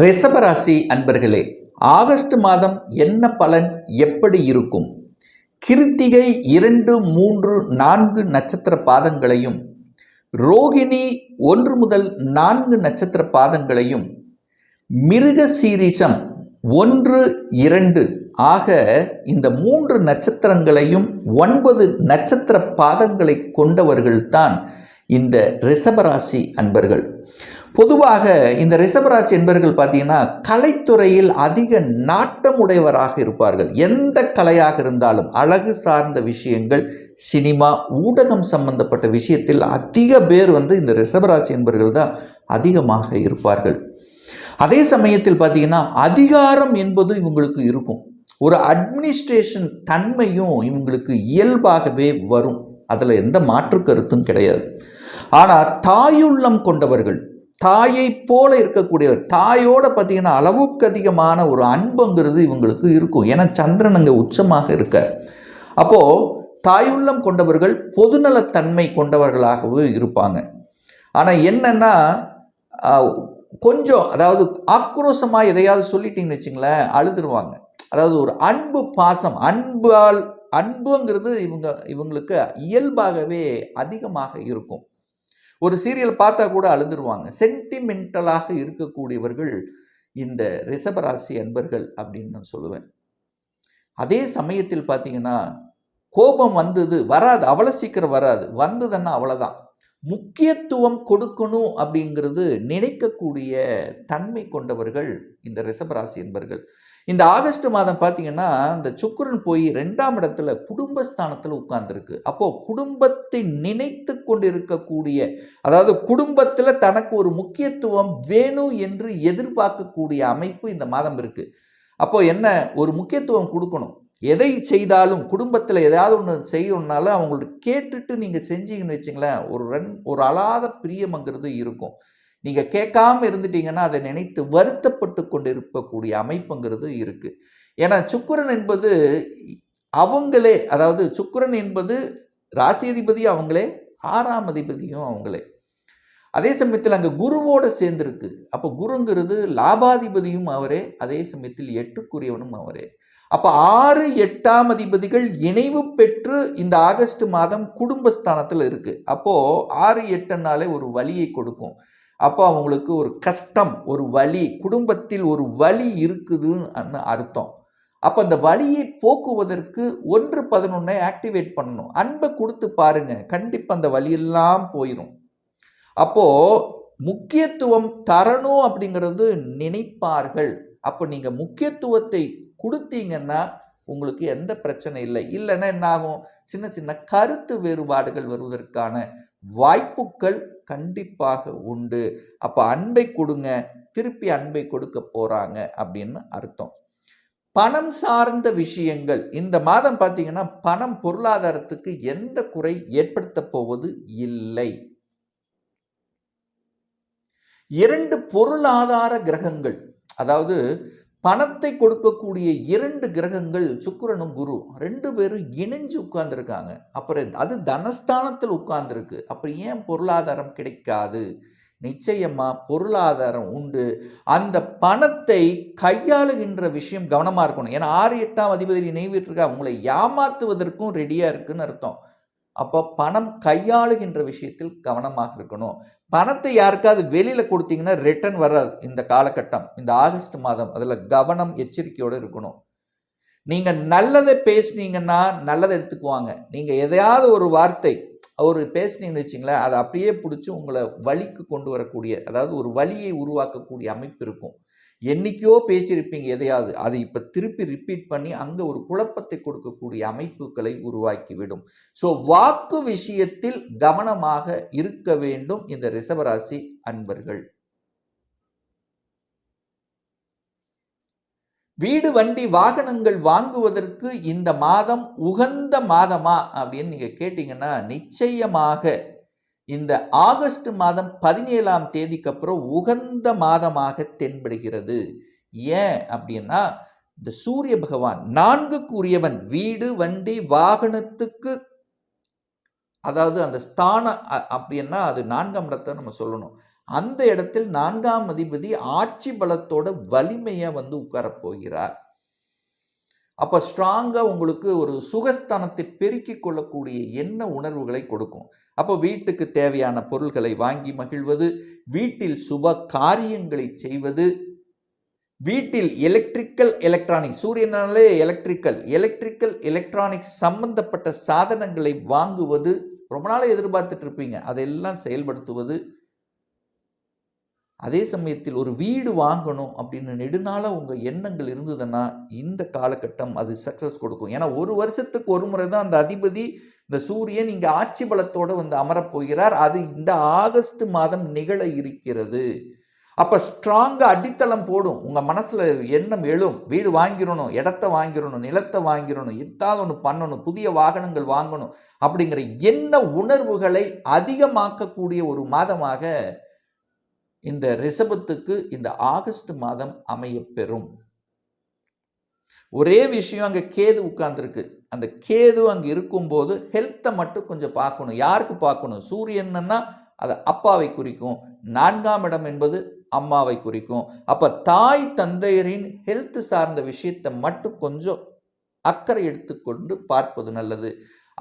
ரிஷபராசி அன்பர்களே ஆகஸ்ட் மாதம் என்ன பலன் எப்படி இருக்கும்? கிருத்திகை இரண்டு மூன்று நான்கு நட்சத்திர பாதங்களையும் ரோகிணி ஒன்று முதல் நான்கு நட்சத்திர பாதங்களையும் மிருக சீரிஷம் ஒன்று இரண்டு ஆக இந்த மூன்று நட்சத்திரங்களையும் ஒன்பது நட்சத்திர பாதங்களை கொண்டவர்கள்தான் இந்த ரிஷபராசி அன்பர்கள். பொதுவாக இந்த ரிஷபராசி என்பர்கள் பார்த்தீங்கன்னா கலைத்துறையில் அதிக நாட்டம் உடையவராக இருப்பார்கள். எந்த கலையாக இருந்தாலும் அழகு சார்ந்த விஷயங்கள் சினிமா ஊடகம் சம்பந்தப்பட்ட விஷயத்தில் அதிக பேர் வந்து இந்த ரிஷபராசி என்பர்கள் தான் அதிகமாக இருப்பார்கள். அதே சமயத்தில் பார்த்தீங்கன்னா அதிகாரம் என்பது இவங்களுக்கு இருக்கும். ஒரு அட்மினிஸ்ட்ரேஷன் தன்மையும் இவங்களுக்கு இயல்பாகவே வரும். அதில் எந்த மாற்று கருத்தும் கிடையாது. ஆனால் தாயுள்ளம் கொண்டவர்கள் தாயை போல இருக்கக்கூடியவர். தாயோட பார்த்தீங்கன்னா அளவுக்கு அதிகமான ஒரு அன்புங்கிறது இவங்களுக்கு இருக்கும். ஏன்னா சந்திரன் அங்கே உச்சமாக இருக்க அப்போது தாயுள்ளம் கொண்டவர்கள் பொதுநலத்தன்மை கொண்டவர்களாகவும் இருப்பாங்க. ஆனால் என்னன்னா கொஞ்சம் அதாவது ஆக்ரோஷமாக எதையாவது சொல்லிட்டீங்கன்னு வச்சுங்களேன் அழுதுருவாங்க. அதாவது ஒரு அன்பு பாசம் அன்பால் அன்புங்கிறது இவங்க இவங்களுக்கு இயல்பாகவே அதிகமாக இருக்கும். ஒரு சீரியல் பார்த்தா கூட அழுதுருவாங்க சென்டிமெண்டலாக இருக்கக்கூடியவர்கள் இந்த ரிஷபராசி அன்பர்கள் அப்படின்னு நான் சொல்லுவேன். அதே சமயத்தில் பார்த்தீங்கன்னா கோபம் வந்தது வராது அவ்வளோ சீக்கிரம் வராது. வந்ததுன்னா அவ்வளோதான் முக்கியத்துவம் கொடுக்கணும் அப்படிங்கிறது நினைக்கக்கூடிய தன்மை கொண்டவர்கள் இந்த ரிஷபராசி என்பர்கள் இந்த ஆகஸ்ட் மாதம் பார்த்தீங்கன்னா இந்த சுக்கரன் போய் ரெண்டாம் இடத்துல குடும்பஸ்தானத்தில் உட்கார்ந்துருக்கு. அப்போது குடும்பத்தை நினைத்து கொண்டிருக்கக்கூடிய அதாவது குடும்பத்தில் தனக்கு ஒரு முக்கியத்துவம் வேணும் என்று எதிர்பார்க்கக்கூடிய அமைப்பு இந்த மாதம் இருக்குது அப்போது என்ன ஒரு முக்கியத்துவம் கொடுக்கணும். எதை செய்தாலும் குடும்பத்தில் ஏதாவது ஒன்று செய்யணும்னாலும் அவங்கள்ட்ட கேட்டுட்டு நீங்கள் செஞ்சீங்கன்னு வச்சுங்களேன் ஒரு ரன் ஒரு அலாத பிரியமங்கிறது இருக்கும். நீங்கள் கேட்காம இருந்துட்டீங்கன்னா அதை நினைத்து வருத்தப்பட்டு கொண்டு இருக்கக்கூடிய அமைப்புங்கிறது இருக்குது ஏன்னா சுக்கரன் என்பது அவங்களே அதாவது சுக்கரன் என்பது ராசி அதிபதி அவங்களே ஆறாம் அதிபதியும் அவங்களே. அதே சமயத்தில் அங்கே குருவோடு சேர்ந்துருக்கு. அப்போ குருங்கிறது லாபாதிபதியும் அவரே அதே சமயத்தில் எட்டுக்குரியவனும் அவரே. அப்போ ஆறு எட்டாம் அதிபதிகள் இணைவு பெற்று இந்த ஆகஸ்ட் மாதம் குடும்பஸ்தானத்தில் இருக்குது அப்போது ஆறு எட்டுனாலே ஒரு வழியை கொடுக்கும். அப்போ அவங்களுக்கு ஒரு கஷ்டம் ஒரு வழி குடும்பத்தில் ஒரு வழி இருக்குதுன்னு அர்த்தம். அப்போ அந்த வழியை போக்குவதற்கு ஒன்று பதினொன்னை ஆக்டிவேட் பண்ணணும். அன்பை கொடுத்து பாருங்க கண்டிப்பாக அந்த வழியெல்லாம் போயிடும் அப்போது முக்கியத்துவம் தரணும் அப்படிங்கிறது நினைப்பார்கள். அப்போ நீங்கள் முக்கியத்துவத்தை கொடுத்தீங்கன்னா உங்களுக்கு எந்த பிரச்சனை இல்லை. இல்லைன்னா என்ன ஆகும் சின்ன சின்ன கருத்து வேறுபாடுகள் வருவதற்கான வாய்ப்புகள் கண்டிப்பாக உண்டு. அப்போ அன்பை கொடுங்க திருப்பி அன்பை கொடுக்க போறாங்க அப்படின்னு அர்த்தம். பணம் சார்ந்த விஷயங்கள். இந்த மாதம் பார்த்தீங்கன்னா பணம் பொருளாதாரத்துக்கு எந்த குறை ஏற்படுத்த போவது இல்லை. இரண்டு பொருளாதார கிரகங்கள். அதாவது பணத்தை கொடுக்கக்கூடிய இரண்டு கிரகங்கள் சுக்கரனும் குரு. ரெண்டு பேரும் இணைஞ்சு உட்கார்ந்துருக்காங்க. அப்புறம் அது தனஸ்தானத்தில் உட்கார்ந்துருக்கு. அப்புறம் ஏன் பொருளாதாரம் கிடைக்காது? நிச்சயமாக பொருளாதாரம் உண்டு. அந்த பணத்தை கையாளுகின்ற விஷயம் கவனமாக இருக்கணும். ஏன்னா ஆறு எட்டாம் அதிபதி நினைவிட்டிருக்கா உங்களை ஏமாத்துவதற்கும் ரெடியாக இருக்குன்னு அர்த்தம். அப்போ பணம் கையாளுகின்ற விஷயத்தில் கவனமாக இருக்கணும். பணத்தை யாருக்காவது வெளியில் கொடுத்தீங்கன்னா ரிட்டர்ன் வராது. இந்த காலகட்டம் இந்த ஆகஸ்ட் மாதம் அதில் கவனம் எச்சரிக்கையோடு இருக்கணும். நீங்கள் நல்லதை பேசுனீங்கன்னா நல்லதை எடுத்துக்குவாங்க. நீங்கள் எதையாவது ஒரு வார்த்தை அவர் பேசுனீங்கன்னு வச்சிங்களேன் அதை அப்படியே பிடிச்சி உங்களை வலிக்கு கொண்டு வரக்கூடிய அதாவது ஒரு வலியை உருவாக்கக்கூடிய அமைப்பு இருக்கும். என்னைக்கோ பேசியிருப்பீங்க எதையாவது. அதை இப்போ திருப்பி ரிப்பீட் பண்ணி அங்கே ஒரு குழப்பத்தை கொடுக்கக்கூடிய அமைப்புகளை உருவாக்கிவிடும். ஸோ வாக்கு விஷயத்தில் கவனமாக இருக்க வேண்டும் இந்த ரிசவராசி அன்பர்கள். வீடு வண்டி வாகனங்கள் வாங்குவதற்கு இந்த மாதம் உகந்த மாதமா அப்படின்னு நீங்கள் கேட்டிங்கன்னா நிச்சயமாக இந்த ஆகஸ்ட் மாதம் பதினேழாம் தேதிக்கு அப்புறம் உகந்த மாதமாக தென்படுகிறது. ஏன் அப்படின்னா இந்த சூரிய பகவான் நான்கு கூறியவன் வீடு வண்டி வாகனத்துக்கு அதாவது அந்த ஸ்தானம் அ- அப்படின்னா அது நான்காம் இடத்தை நம்ம சொல்லணும். அந்த இடத்தில் நான்காம் அதிபதி ஆட்சி பலத்தோட வலிமையை வந்து உட்கார போகிறார். அப்போ ஸ்ட்ராங்காக உங்களுக்கு ஒரு சுகஸ்தானத்தை பெருக்கி கொள்ளக்கூடிய என்ன உணர்வுகளை கொடுக்கும்? அப்போ வீட்டுக்கு தேவையான பொருள்களை வாங்கி மகிழ்வது வீட்டில் சுப காரியங்களை செய்வது வீட்டில் எலக்ட்ரிக்கல் எலக்ட்ரானிக் சூரியனாலே எலக்ட்ரிக்கல் எலக்ட்ரிக்கல் எலக்ட்ரானிக் சம்பந்தப்பட்ட சாதனங்களை வாங்குவது ரொம்ப நாளை எதிர்பார்த்துட்டு இருப்பீங்க. அதையெல்லாம் செயல்படுத்துவது அதே சமயத்தில் ஒரு வீடு வாங்கணும் அப்படின்னு நெடுநாளாக உங்கள் எண்ணங்கள் இருந்ததுன்னா இந்த காலகட்டம் அது சக்ஸஸ் கொடுக்கும். ஏன்னா ஒரு வருஷத்துக்கு ஒரு முறை தான் அந்த அதிபதி இந்த சூரியன் இங்கே ஆட்சி பலத்தோடு வந்து அமரப் போகிறார். அது இந்த ஆகஸ்ட் மாதம் நிகழ இருக்கிறது. அப்போ ஸ்ட்ராங்காக அடித்தளம் போடும். உங்கள் மனசில் எண்ணம் எழும். வீடு வாங்கிடணும் இடத்த வாங்கிடணும் நிலத்தை வாங்கிடணும் எதாவது ஒன்று பண்ணணும் புதிய வாகனங்கள் வாங்கணும் அப்படிங்கிற எண்ண உணர்வுகளை அதிகமாக்கக்கூடிய ஒரு மாதமாக இந்த ரிஷபத்துக்கு இந்த ஆகஸ்ட் மாதம் அமையப்பெறும். ஒரே விஷயம் அங்கே கேது உட்கார்ந்துருக்கு. அந்த கேது அங்கே இருக்கும்போது ஹெல்த்தை மட்டும் கொஞ்சம் பார்க்கணும். யாருக்கு பார்க்கணும்? சூரியன்னா அது அப்பாவை குறிக்கும். நான்காம் இடம் என்பது அம்மாவை குறிக்கும். அப்போ தாய் தந்தையரின் ஹெல்த் சார்ந்த விஷயத்தை மட்டும் கொஞ்சம் அக்கறை எடுத்துக்கொண்டு பார்ப்பது நல்லது.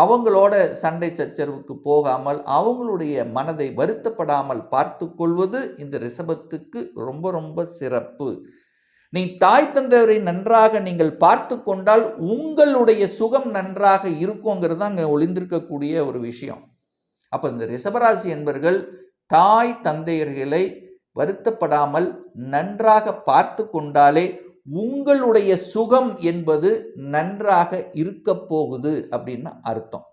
அவங்களோட சண்டை சச்சரவுக்கு போகாமல் அவங்களுடைய மனதை வருத்தப்படாமல் பார்த்து கொள்வது இந்த ரிஷபத்துக்கு ரொம்ப ரொம்ப சிறப்பு. நீ தாய் தந்தையரை நன்றாக நீங்கள் பார்த்து கொண்டால் உங்களுடைய சுகம் நன்றாக இருக்குங்கிறது அங்கே ஒளிந்திருக்கக்கூடிய ஒரு விஷயம். அப்போ இந்த ரிஷபராசி என்பர்கள் தாய் தந்தையர்களை வருத்தப்படாமல் நன்றாக பார்த்து கொண்டாலே உங்களுடைய சுகம் என்பது நன்றாக இருக்க போகுது அப்படின்னு அர்த்தம்.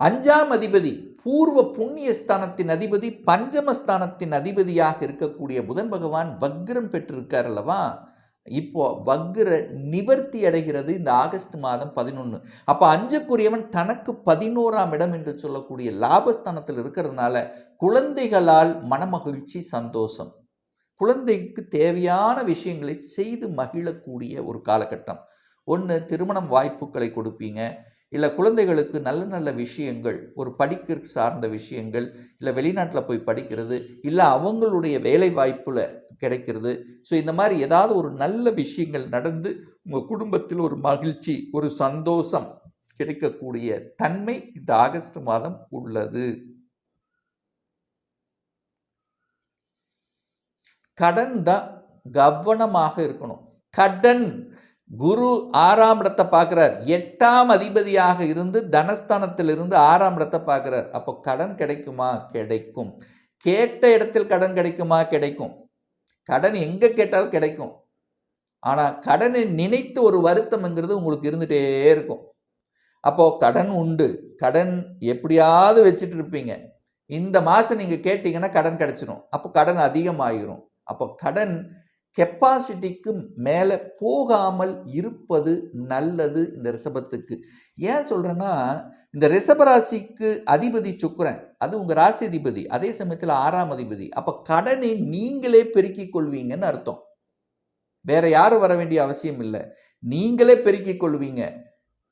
அஞ்சாம் அதிபதி பூர்வ புண்ணியஸ்தானத்தின் அதிபதி பஞ்சமஸ்தானத்தின் அதிபதியாக இருக்கக்கூடிய புதன் பகவான் வக்ரம் பெற்றிருக்கார் அல்லவா? இப்போ வக்ர நிவர்த்தி அடைகிறது இந்த ஆகஸ்ட் மாதம் பதினொன்று அப்போ அஞ்சுக்குரியவன் தனக்கு பதினோராம் இடம் என்று சொல்லக்கூடிய லாபஸ்தானத்தில் இருக்கிறதுனால குழந்தைகளால் மனமகிழ்ச்சி சந்தோஷம். குழந்தைக்கு தேவையான விஷயங்களை செய்து மகிழக்கூடிய ஒரு காலகட்டம். ஒன்று திருமணம் வாய்ப்புகளை கொடுப்பீங்க. இல்லை குழந்தைகளுக்கு நல்ல நல்ல விஷயங்கள் ஒரு படிக்க சார்ந்த விஷயங்கள் இல்லை வெளிநாட்டில் போய் படிக்கிறது இல்லை அவங்களுடைய வேலை வாய்ப்பில் கிடைக்கிறது. ஸோ இந்த மாதிரி ஏதாவது ஒரு நல்ல விஷயங்கள் நடந்து உங்கள் குடும்பத்தில் ஒரு மகிழ்ச்சி ஒரு சந்தோஷம் கிடைக்கக்கூடிய தன்மை இந்த ஆகஸ்ட் மாதம் உள்ளது. கடன் தான் கவனமாக இருக்கணும். கடன் குரு ஆறாம் இடத்தை பார்க்குறார். எட்டாம் அதிபதியாக இருந்து தனஸ்தானத்திலிருந்து ஆறாம் இடத்தை பார்க்குறார். அப்போ கடன் கிடைக்குமா? கிடைக்கும். கேட்ட இடத்தில் கடன் கிடைக்குமா? கிடைக்கும். கடன் எங்கே கேட்டாலும் கிடைக்கும். ஆனால் கடனை நினைத்து ஒரு வருத்தம்ங்கிறது உங்களுக்கு இருந்துகிட்டே இருக்கும். அப்போது கடன் உண்டு. கடன் எப்படியாவது வச்சுட்டு இருப்பீங்க. இந்த மாதம் நீங்கள் கேட்டிங்கன்னா கடன் கிடச்சிரும். அப்போ கடன் அதிகமாகிரும் அப்போ கடன் கெப்பாசிட்டிக்கு மேலே போகாமல் இருப்பது நல்லது இந்த ரிஷபத்துக்கு. ஏன் சொல்கிறேன்னா இந்த ரிஷபராசிக்கு அதிபதி சுக்கரன் அது உங்கள் ராசி அதிபதி அதே சமயத்தில் ஆறாம் அதிபதி. அப்போ கடனை நீங்களே பெருக்கிக் கொள்வீங்கன்னு அர்த்தம். வேற யாரும் வர வேண்டிய அவசியம் இல்லை. நீங்களே பெருக்கிக் கொள்வீங்க.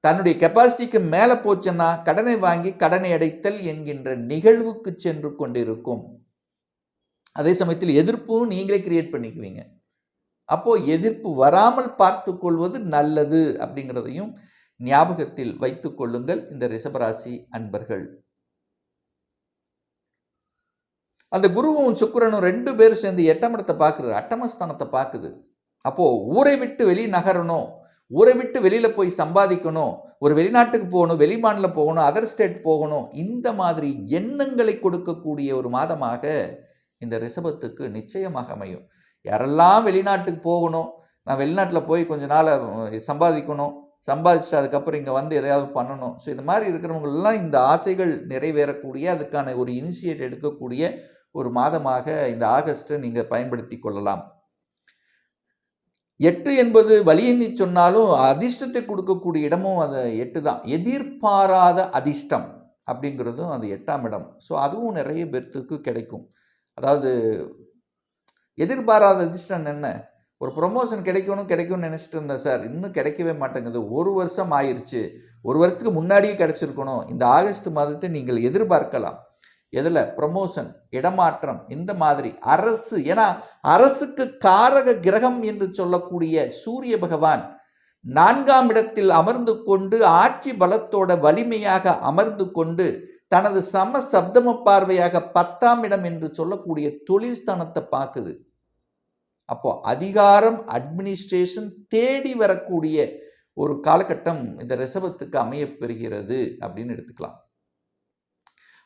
தன்னுடைய கெப்பாசிட்டிக்கு மேலே போச்சுன்னா கடனை வாங்கி கடனை அடைத்தல் என்கின்ற நிகழ்வுக்கு சென்று கொண்டிருக்கும். அதே சமயத்தில் எதிர்ப்பும் நீங்களே கிரியேட் பண்ணிக்குவீங்க. அப்போது எதிர்ப்பு வராமல் பார்த்து கொள்வது நல்லது அப்படிங்கிறதையும் ஞாபகத்தில் வைத்து கொள்ளுங்கள் இந்த ரிஷபராசி அன்பர்கள். அந்த குருவும் சுக்கரனும் ரெண்டு பேரும் சேர்ந்து எட்டாம் இடத்தை பார்க்குறது அட்டமஸ்தானத்தை பார்க்குது. அப்போது ஊரை விட்டு வெளி நகரணும். ஊரை விட்டு வெளியில் போய் சம்பாதிக்கணும். ஒரு வெளிநாட்டுக்கு போகணும் வெளிமாநில போகணும் அதர் ஸ்டேட் போகணும். இந்த மாதிரி எண்ணங்களை கொடுக்கக்கூடிய ஒரு மாதமாக இந்த ரிஷபத்துக்கு நிச்சயமாக அமையும். யாரெல்லாம் வெளிநாட்டுக்கு போகணும் நான் வெளிநாட்டில் போய் கொஞ்ச நாள் சம்பாதிக்கணும் சம்பாதிச்சுட்டு அதுக்கப்புறம் இங்கே வந்து எதையாவது பண்ணணும். ஸோ இந்த மாதிரி இருக்கிறவங்களெல்லாம் இந்த ஆசைகள் நிறைவேறக்கூடிய அதுக்கான ஒரு இனிஷியேட் எடுக்கக்கூடிய ஒரு மாதமாக இந்த ஆகஸ்ட்டை நீங்கள் பயன்படுத்தி கொள்ளலாம். எட்டு என்பது வழியெண்ணி சொன்னாலும் அதிர்ஷ்டத்தை கொடுக்கக்கூடிய இடமும் அது எட்டு தான். எதிர்பாராத அதிர்ஷ்டம் அப்படிங்கிறதும் அது எட்டாம் இடம். ஸோ அதுவும் நிறைய பேர்த்துக்கு கிடைக்கும். அதாவது எதிர்பாராத அதிர்ஷ்டம் என்ன? ஒரு ப்ரொமோஷன் கிடைக்கணும் கிடைக்கும்னு நினச்சிட்டு இருந்தேன் சார் இன்னும் கிடைக்கவே மாட்டேங்குது. ஒரு வருஷம் ஆயிடுச்சு ஒரு வருஷத்துக்கு முன்னாடியே கிடச்சிருக்கணும். இந்த ஆகஸ்ட் மாதத்தை நீங்கள் எதிர்பார்க்கலாம். எதில்? ப்ரமோஷன் இடமாற்றம் இந்த மாதிரி. அரசு ஏன்னா அரசுக்கு காரக கிரகம் என்று சொல்லக்கூடிய சூரிய பகவான் நான்காம் இடத்தில் அமர்ந்து கொண்டு ஆட்சி பலத்தோட வலிமையாக அமர்ந்து கொண்டு தனது சம சப்தம பார்வையாக பத்தாம் இடம் என்று சொல்லக்கூடிய தொழில் ஸ்தானத்தை பார்க்குது. அப்போ அதிகாரம் அட்மினிஸ்ட்ரேஷன் தேடி வரக்கூடிய ஒரு காலகட்டம் இந்த ரிசவத்துக்கு அமையப்பெறுகிறது அப்படின்னு எடுத்துக்கலாம்.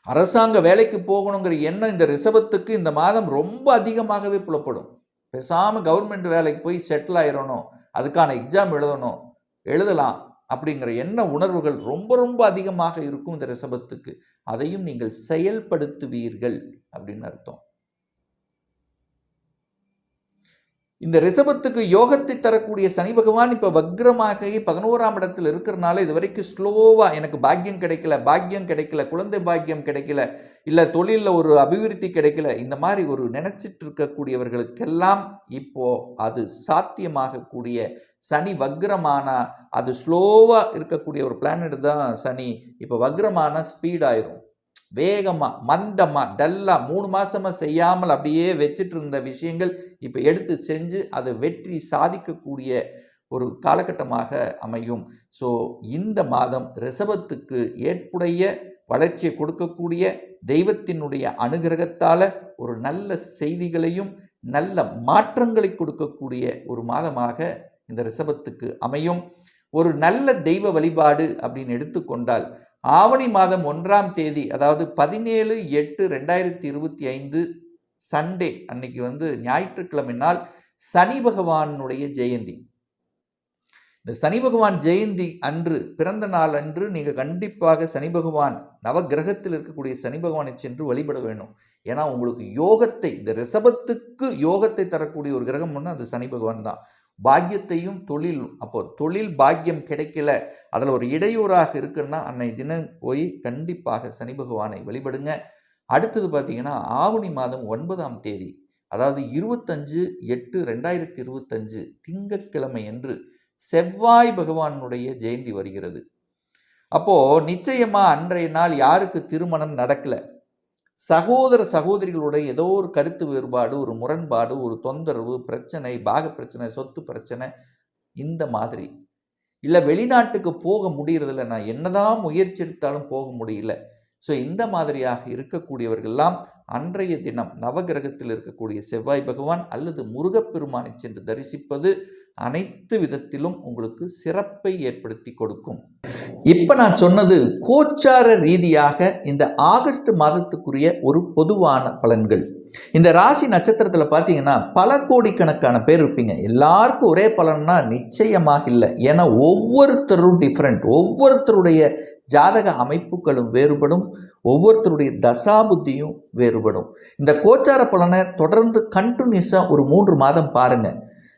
அரசாங்க வேலைக்கு போகணுங்கிற எண்ணம் இந்த ரிசவத்துக்கு இந்த மாதம் ரொம்ப அதிகமாகவே புலப்படும். பேசாமல் கவர்மெண்ட் வேலைக்கு போய் செட்டில் ஆயிடணும் அதுக்கான எக்ஸாம் எழுதணும். எழுதலாம். அப்படிங்கிற எண்ண உணர்வுகள் ரொம்ப ரொம்ப அதிகமாக இருக்கும் இந்த ரிஷபத்துக்கு. அதையும் நீங்கள் செயல்படுத்துவீர்கள் அப்படின்னு அர்த்தம். இந்த ரிஷபத்துக்கு யோகத்தை தரக்கூடிய சனி பகவான் இப்போ வக்ரமாக பதினோராம் இடத்தில் இருக்கிறனால இது வரைக்கும் ஸ்லோவாக எனக்கு பாக்கியம் கிடைக்கல பாக்கியம் கிடைக்கல குழந்தை பாக்கியம் கிடைக்கல இல்லை தொழிலில் ஒரு அபிவிருத்தி கிடைக்கல இந்த மாதிரி ஒரு நினச்சிட்டு இருக்கக்கூடியவர்களுக்கெல்லாம் இப்போ அது சாத்தியமாகக்கூடிய சனி வக்ரமானா அது ஸ்லோவாக இருக்கக்கூடிய ஒரு பிளானட் தான் சனி இப்போ வக்ரமான ஸ்பீடாயிரும் வேகமாக மந்தமாக டல்லாக மூணு மாதமாக செய்யாமல் அப்படியே வச்சுட்டு இருந்த விஷயங்கள் இப்போ எடுத்து செஞ்சு அதை வெற்றி சாதிக்கக்கூடிய ஒரு காலகட்டமாக அமையும். ஸோ இந்த மாதம் ரிசபத்துக்கு ஏற்புடைய வளர்ச்சியை கொடுக்கக்கூடிய தெய்வத்தினுடைய அனுகிரகத்தால் ஒரு நல்ல செய்திகளையும் நல்ல மாற்றங்களை கொடுக்கக்கூடிய ஒரு மாதமாக இந்த ரிசபத்துக்கு அமையும். ஒரு நல்ல தெய்வ வழிபாடு அப்படின்னு எடுத்துக்கொண்டால் ஆவணி மாதம் ஒன்றாம் தேதி அதாவது பதினேழு எட்டு ரெண்டாயிரத்தி இருபத்தி ஐந்து சண்டே அன்னைக்கு வந்து ஞாயிற்றுக்கிழமை நாள் சனி பகவானுடைய ஜெயந்தி. இந்த சனி பகவான் ஜெயந்தி அன்று பிறந்த நாள் அன்று நீங்கள் கண்டிப்பாக சனி பகவான் நவகிரகத்தில் இருக்கக்கூடிய சனி பகவானை சென்று வழிபட வேணும். ஏன்னா உங்களுக்கு யோகத்தை இந்த ரிசபத்துக்கு யோகத்தை தரக்கூடிய ஒரு கிரகம் ஒன்று அது சனி பகவான் தான். பாக்கியத்தையும் தொழில் அப்போ தொழில் பாக்கியம் கிடைக்கல அதில் ஒரு இடையூறாக இருக்குன்னா அன்னை தினம் போய் கண்டிப்பாக சனி பகவானை வழிபடுங்க. அடுத்தது பார்த்தீங்கன்னா ஆவணி மாதம் ஒன்பதாம் தேதி அதாவது இருபத்தஞ்சு எட்டு ரெண்டாயிரத்தி இருபத்தஞ்சு திங்கக்கிழமை என்று செவ்வாய் பகவானுடைய ஜெயந்தி வருகிறது. அப்போது நிச்சயமாக அன்றைய நாள் யாருக்கு திருமணம் நடக்கல? சகோதர சகோதரிகளுடைய ஏதோ ஒரு கருத்து வேறுபாடு ஒரு முரண்பாடு ஒரு தொந்தரவு பிரச்சனை பாக பிரச்சனை சொத்து பிரச்சனை இந்த மாதிரி. இல்லை வெளிநாட்டுக்கு போக முடியறதில்ல. நான் என்னதான் முயற்சி எடுத்தாலும் போக முடியல. ஸோ இந்த மாதிரியாக இருக்கக்கூடியவர்கள்லாம் அன்றைய தினம் நவகிரகத்தில் இருக்கக்கூடிய செவ்வாய் பகவான் அல்லது முருகப்பெருமானை சென்று தரிசிப்பது அனைத்து விதத்திலும் உங்களுக்கு சிறப்பை ஏற்படுத்தி கொடுக்கும். இப்போ நான் சொன்னது கோச்சார ரீதியாக இந்த ஆகஸ்ட் மாதத்துக்குரிய ஒரு பொதுவான பலன்கள். இந்த ராசி நட்சத்திரத்தில் பார்த்தீங்கன்னா பல கோடிக்கணக்கான பேர் இருப்பீங்க. எல்லாருக்கும் ஒரே பலன்னா நிச்சயமாக இல்லை. ஏன்னா ஒவ்வொருத்தரும் டிஃப்ரெண்ட் ஒவ்வொருத்தருடைய ஜாதக அமைப்புகளும் வேறுபடும். ஒவ்வொருத்தருடைய தசாபுத்தியும் வேறுபடும். இந்த கோச்சார பலனை தொடர்ந்து கண்டினியூஸாக ஒரு மூன்று மாதம் பாருங்கள்